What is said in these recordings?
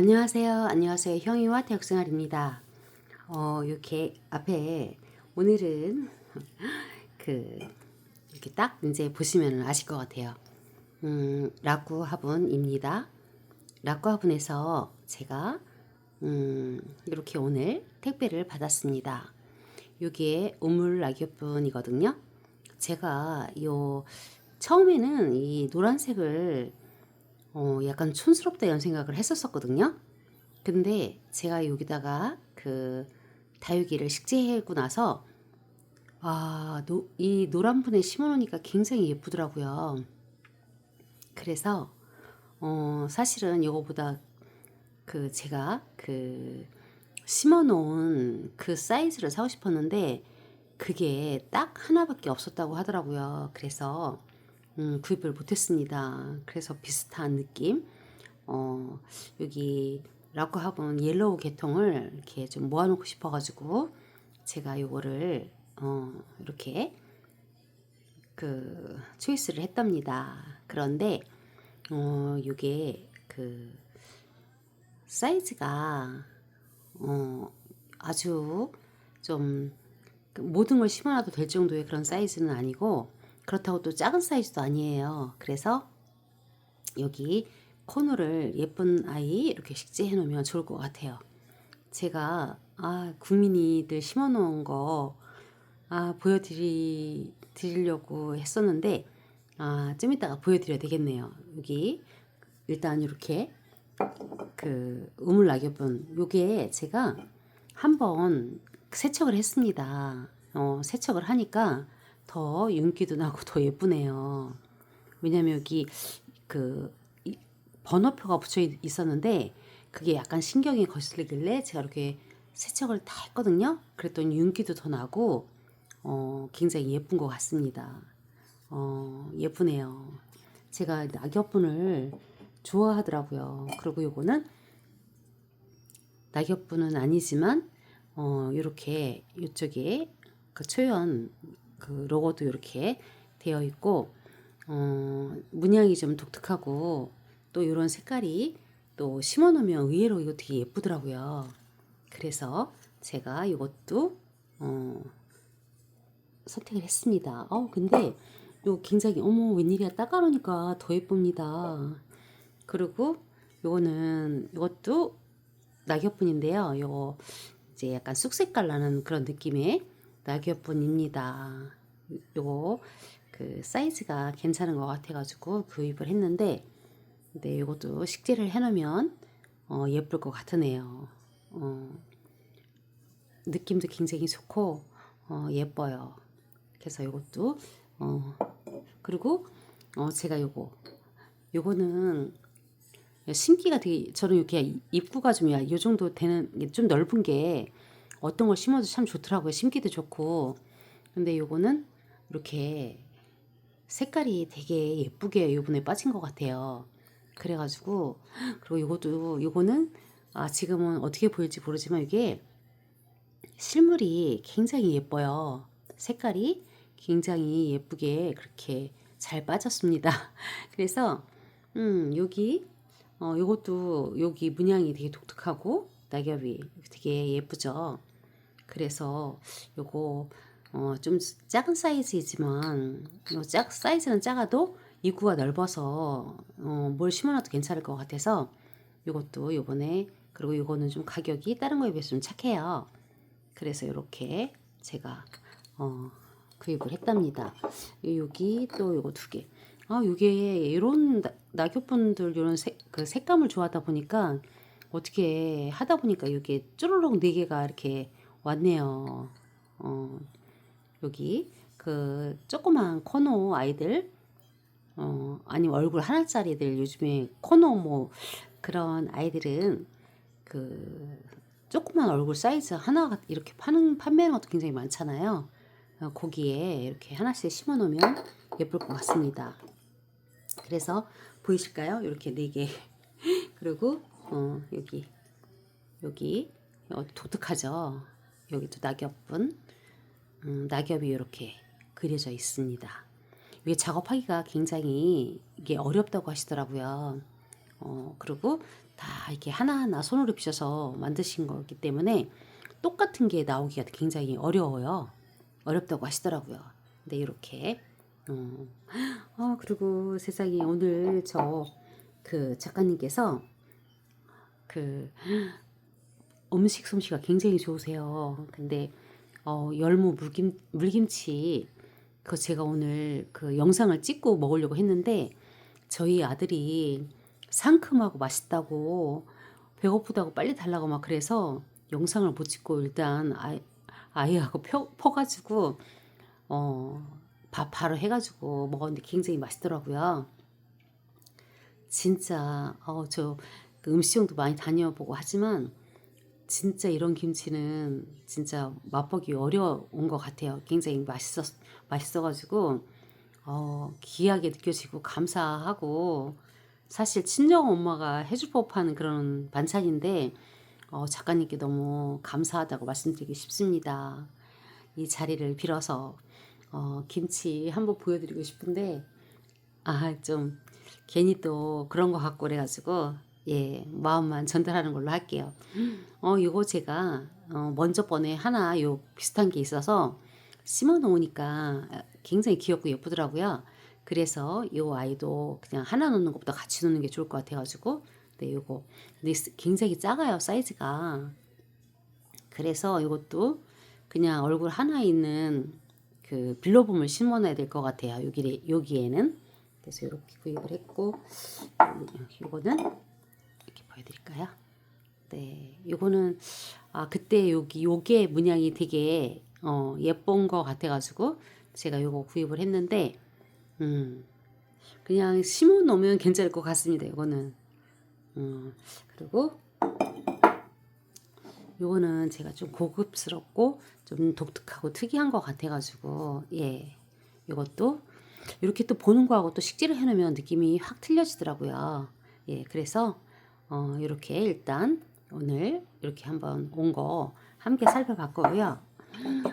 안녕하세요. 안녕하세요. 형이와 대학생활입니다. 어, 이렇게 앞에 오늘은 그 이렇게 딱 이제 보시면 아실 것 같아요. 음, 라쿠 화분입니다. 라쿠 화분에서 제가 음, 이렇게 오늘 택배를 받았습니다. 이게 우물 낙엽분이거든요. 제가 요 처음에는 이 노란색을 어, 약간 촌스럽다 이런 생각을 했었었거든요. 근데 제가 여기다가 그 다육이를 식재하고 나서 아, 노, 이 노란 분에 심어놓으니까 굉장히 예쁘더라고요. 그래서 어, 사실은 이거보다 그 제가 그 심어놓은 그 사이즈를 사고 싶었는데 그게 딱 하나밖에 없었다고 하더라고요. 그래서 음, 구입을 못했습니다. 그래서 비슷한 느낌. 어, 여기 라쿠 화분 옐로우 계통을 이렇게 좀 모아놓고 싶어가지고 제가 요거를 어, 이렇게 그 초이스를 했답니다. 그런데 어, 요게 그 사이즈가 어, 아주 좀그 모든 걸 심어놔도 될 정도의 그런 사이즈는 아니고 그렇다고 또 작은 사이즈도 아니에요. 그래서 여기 코너를 예쁜 아이 이렇게 식재해 놓으면 좋을 것 같아요. 제가 아 구민이들 심어 놓은 거 아 보여드리 드리려고 했었는데 아 좀 이따가 보여드려야 되겠네요. 여기 일단 이렇게 그 우물 낙엽분 요게 제가 한번 세척을 했습니다. 어, 세척을 하니까 더 윤기도 나고 더 예쁘네요. 왜냐면 여기 그 번호표가 붙여 있었는데 그게 약간 신경이 거슬리길래 제가 이렇게 세척을 다 했거든요. 그랬더니 윤기도 더 나고 어, 굉장히 예쁜 것 같습니다. 어, 예쁘네요. 제가 낙엽분을 좋아하더라고요. 그리고 요거는 낙엽분은 아니지만 어, 이렇게 이쪽에 그 초연 그 로고도 이렇게 되어 있고 어, 문양이 좀 독특하고 또 이런 색깔이 또 심어 놓으면 의외로 이거 되게 예쁘더라고요. 그래서 제가 이것도 어, 선택을 했습니다. 어 근데 요 굉장히 어머 웬일이야 닦아놓으니까 더 예쁩니다. 그리고 요거는 이것도 낙엽분인데요. 요거 이제 약간 쑥색깔 나는 그런 느낌의 낙엽분입니다. 요거 그 사이즈가 괜찮은 것 같아가지고 구입을 했는데 근데 이것도 식재를 해놓으면 어, 예쁠 것 같으네요. 어, 느낌도 굉장히 좋고 어, 예뻐요. 그래서 이것도 어, 그리고 어, 제가 요거 요거는 심기가 되게 저는 이렇게 입구가 좀이 정도 되는 좀 넓은 게 어떤 걸 심어도 참 좋더라고요. 심기도 좋고. 근데 요거는 이렇게 색깔이 되게 예쁘게 요번에 빠진 것 같아요. 그래가지고 그리고 요것도 요거는 아 지금은 어떻게 보일지 모르지만 이게 실물이 굉장히 예뻐요. 색깔이 굉장히 예쁘게 그렇게 잘 빠졌습니다. 그래서 음 여기 어, 요것도 여기 문양이 되게 독특하고 낙엽이 되게 예쁘죠. 그래서 요거 어, 좀 작은 사이즈이지만 요작 사이즈는 작아도 입구가 넓어서 어, 뭘 심어놔도 괜찮을 것 같아서 요것도 요번에 그리고 요거는 좀 가격이 다른 거에 비해서 좀 착해요. 그래서 이렇게 제가 어, 구입을 했답니다. 여기 또 요거 두 개. 아, 이게 이런 낙엽분들 이런 색, 그 색감을 좋아하다 보니까 어떻게 하다 보니까 이게 쭈르륵 네 개가 이렇게 왔네요. 어, 여기 그 조그만 코너 아이들 어, 아니 얼굴 하나짜리들 요즘에 코너 뭐 그런 아이들은 그 조그만 얼굴 사이즈 하나 이렇게 파는 판매하는 것도 굉장히 많잖아요. 어, 거기에 이렇게 하나씩 심어 놓으면 예쁠 것 같습니다. 그래서 보이실까요? 이렇게 네 개. 그리고 어, 여기 여기 어, 독특하죠. 여기도 낙엽분 음, 낙엽이 이렇게 그려져 있습니다. 이게 작업하기가 굉장히 이게 어렵다고 하시더라고요. 어, 그리고 다 이렇게 하나하나 손으로 빚어서 만드신 거기 때문에 똑같은 게 나오기가 굉장히 어려워요. 어렵다고 하시더라고요. 근데 이렇게 어, 아 그리고 세상에 오늘 저 그 작가님께서 그 음식 솜씨가 굉장히 좋으세요. 근데 어, 열무 물김 물김치 그 제가 오늘 그 영상을 찍고 먹으려고 했는데 저희 아들이 상큼하고 맛있다고 배고프다고 빨리 달라고 막 그래서 영상을 못 찍고 일단 아이, 아이하고 펴, 퍼가지고 어, 밥 바로 해가지고 먹었는데 굉장히 맛있더라고요. 진짜 어, 저그 음식점도 많이 다녀보고 하지만 진짜 이런 김치는 진짜 맛보기 어려운 것 같아요. 굉장히 맛있었 맛있어가지고 어, 귀하게 느껴지고 감사하고 사실 친정 엄마가 해줄 법한 그런 반찬인데 어, 작가님께 너무 감사하다고 말씀드리고 싶습니다. 이 자리를 빌어서 어, 김치 한번 보여드리고 싶은데 아 좀 괜히 또 그런 것 같고 그래가지고 예 마음만 전달하는 걸로 할게요. 어 요거 제가 어, 먼저 번에 하나 요 비슷한 게 있어서 심어 놓으니까 굉장히 귀엽고 예쁘더라고요. 그래서 요 아이도 그냥 하나 놓는 것보다 같이 놓는 게 좋을 것 같아가지고 네 요거 근데 굉장히 작아요 사이즈가 그래서 이것도 그냥 얼굴 하나 있는 그 빌로봄을 심어놔야 될 것 같아요. 여기 여기에는 그래서 이렇게 구입을 했고 이거는 이렇게 보여드릴까요? 네, 요거는 아 그때 여기 요게 문양이 되게 어, 예쁜 것 같아가지고 제가 요거 구입을 했는데 음 그냥 심어 놓으면 괜찮을 것 같습니다. 이거는 음 그리고 요거는 제가 좀 고급스럽고 좀 독특하고 특이한 것 같아가지고 예 요것도 이렇게 또 보는 거하고 또 식재를 해놓으면 느낌이 확 틀려지더라고요 예 그래서 어 이렇게 일단 오늘 이렇게 한번 온 거 함께 살펴봤고요.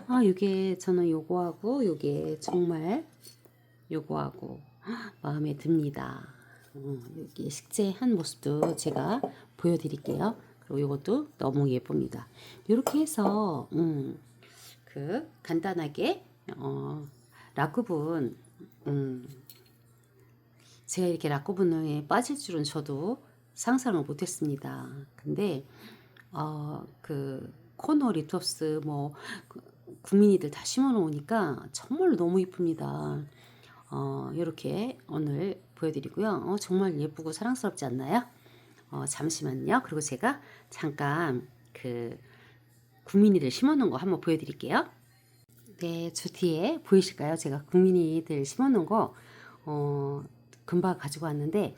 아 요게 저는 요거하고 요게 정말 요거하고 마음에 듭니다. 음, 여기 식재 한 모습도 제가 보여드릴게요. 그리고 이것도 너무 예쁩니다. 이렇게 해서 음, 그 간단하게 어, 락구분 음, 제가 이렇게 락구분에 빠질 줄은 저도 상상을 못했습니다. 근데 어, 그 코너 리톱스 뭐 그, 국민이들 다 심어 놓으니까 정말 너무 이쁩니다. 어, 이렇게 오늘 보여드리고요. 어, 정말 예쁘고 사랑스럽지 않나요? 어, 잠시만요. 그리고 제가 잠깐 그 국민이들 심어놓은 거 한번 보여드릴게요. 네, 저 뒤에 보이실까요? 제가 국민이들 심어놓은 거 어, 금방 가지고 왔는데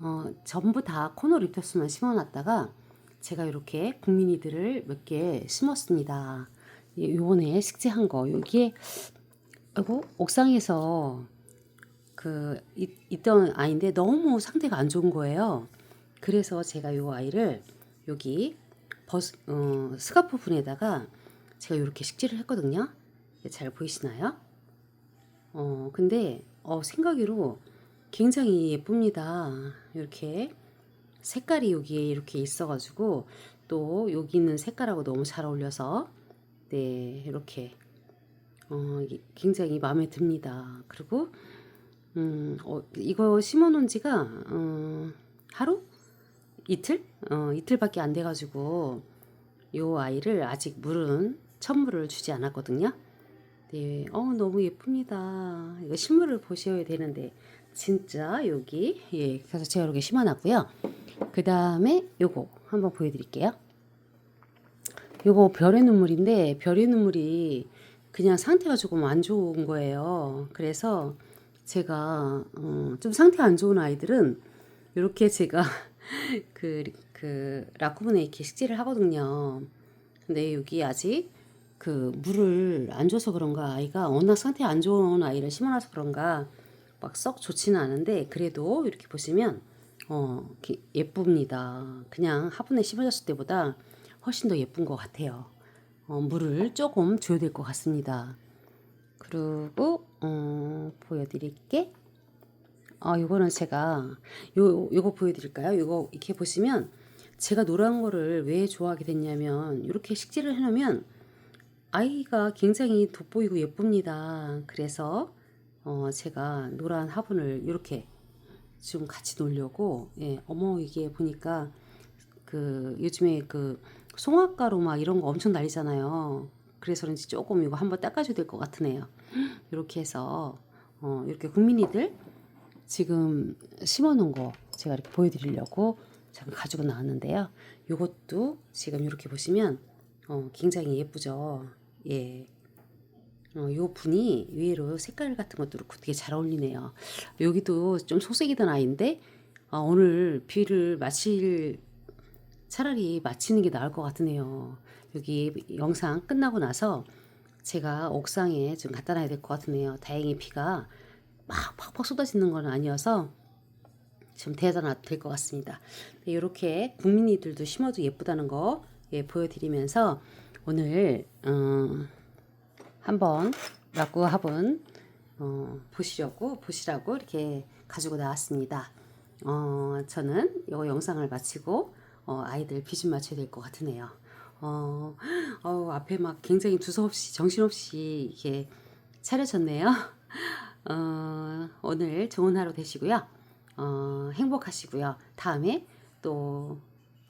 어, 전부 다 코너 리터스만 심어놨다가 제가 이렇게 국민이들을 몇 개 심었습니다. 요번에 식재한 거 여기에 아이고 옥상에서 그 있, 있던 아이인데 너무 상태가 안 좋은 거예요. 그래서 제가 이 아이를 여기 버스, 어, 스카프 분에다가 제가 이렇게 식재를 했거든요. 잘 보이시나요? 어, 근데 어, 생각으로 굉장히 예쁩니다. 이렇게 색깔이 여기에 이렇게 있어가지고 또 여기 있는 색깔하고 너무 잘 어울려서 네 이렇게 어, 굉장히 마음에 듭니다. 그리고 음, 어, 이거 심어놓은 지가 어, 하루 이틀? 어, 이틀밖에 안 돼가지고 요 아이를 아직 물은 천물을 주지 않았거든요. 네, 어 너무 예쁩니다. 이거 식물을 보셔야 되는데 진짜 여기 예, 그래서 제가 이렇게 심어놨고요. 그 다음에 요거 한번 보여드릴게요. 요거 별의 눈물인데 별의 눈물이 그냥 상태가 조금 안 좋은 거예요. 그래서 제가 어, 좀 상태 안 좋은 아이들은 이렇게 제가 그, 그, 라쿠분에 이렇게 식재를 하거든요. 근데 여기 아직 그 물을 안 줘서 그런가 아이가 워낙 상태 안 좋은 아이를 심어놔서 그런가 막 썩 좋지는 않은데 그래도 이렇게 보시면 어 예쁩니다. 그냥 화분에 심어졌을 때보다 훨씬 더 예쁜 것 같아요. 어, 물을 조금 줘야 될 것 같습니다. 그리고 어, 보여드릴게 아, 요거는 제가 요 요거 보여드릴까요? 요거 이렇게 보시면 제가 노란 거를 왜 좋아하게 됐냐면 이렇게 식재를 해놓으면 아이가 굉장히 돋보이고 예쁩니다. 그래서 어, 제가 노란 화분을 이렇게 좀 같이 놓으려고 예, 어머 이게 보니까 그 요즘에 그 송화가루 막 이런 거 엄청 날리잖아요. 그래서 그런지 조금 이거 한번 닦아줘야 될 것 같으네요. 이렇게 해서 어, 이렇게 국민이들 지금 심어놓은 거 제가 이렇게 보여드리려고 잠깐 가지고 나왔는데요. 이것도 지금 이렇게 보시면 어, 굉장히 예쁘죠. 예. 어, 요 분이 의외로 색깔 같은 것도 그렇고 되게 잘 어울리네요. 여기도 좀 소색이던 아이인데 어, 오늘 비를 마칠 차라리 마치는 게 나을 것 같으네요. 여기 영상 끝나고 나서 제가 옥상에 좀 갖다 놔야 될 것 같으네요. 다행히 비가 막 팍팍 쏟아지는 건 아니어서 좀 대단할 것 같습니다. 이렇게 국민이들도 심어도 예쁘다는 거 예, 보여드리면서 오늘 어, 한번 라구 화분 어, 보시려고 보시라고 이렇게 가지고 나왔습니다. 어, 저는 이 영상을 마치고 어, 아이들 비좀 맞춰야 될 것 같으네요. 어, 어, 앞에 막 굉장히 두서없이 정신없이 이렇게 차려졌네요. 어, 오늘 좋은 하루 되시고요. 어, 행복하시고요. 다음에 또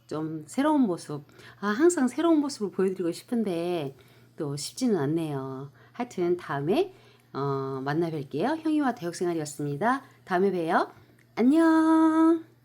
좀 새로운 모습, 아, 항상 새로운 모습을 보여드리고 싶은데 또 쉽지는 않네요. 하여튼 다음에 어, 만나 뵐게요. 형이와 대학생활이었습니다. 다음에 봬요. 안녕.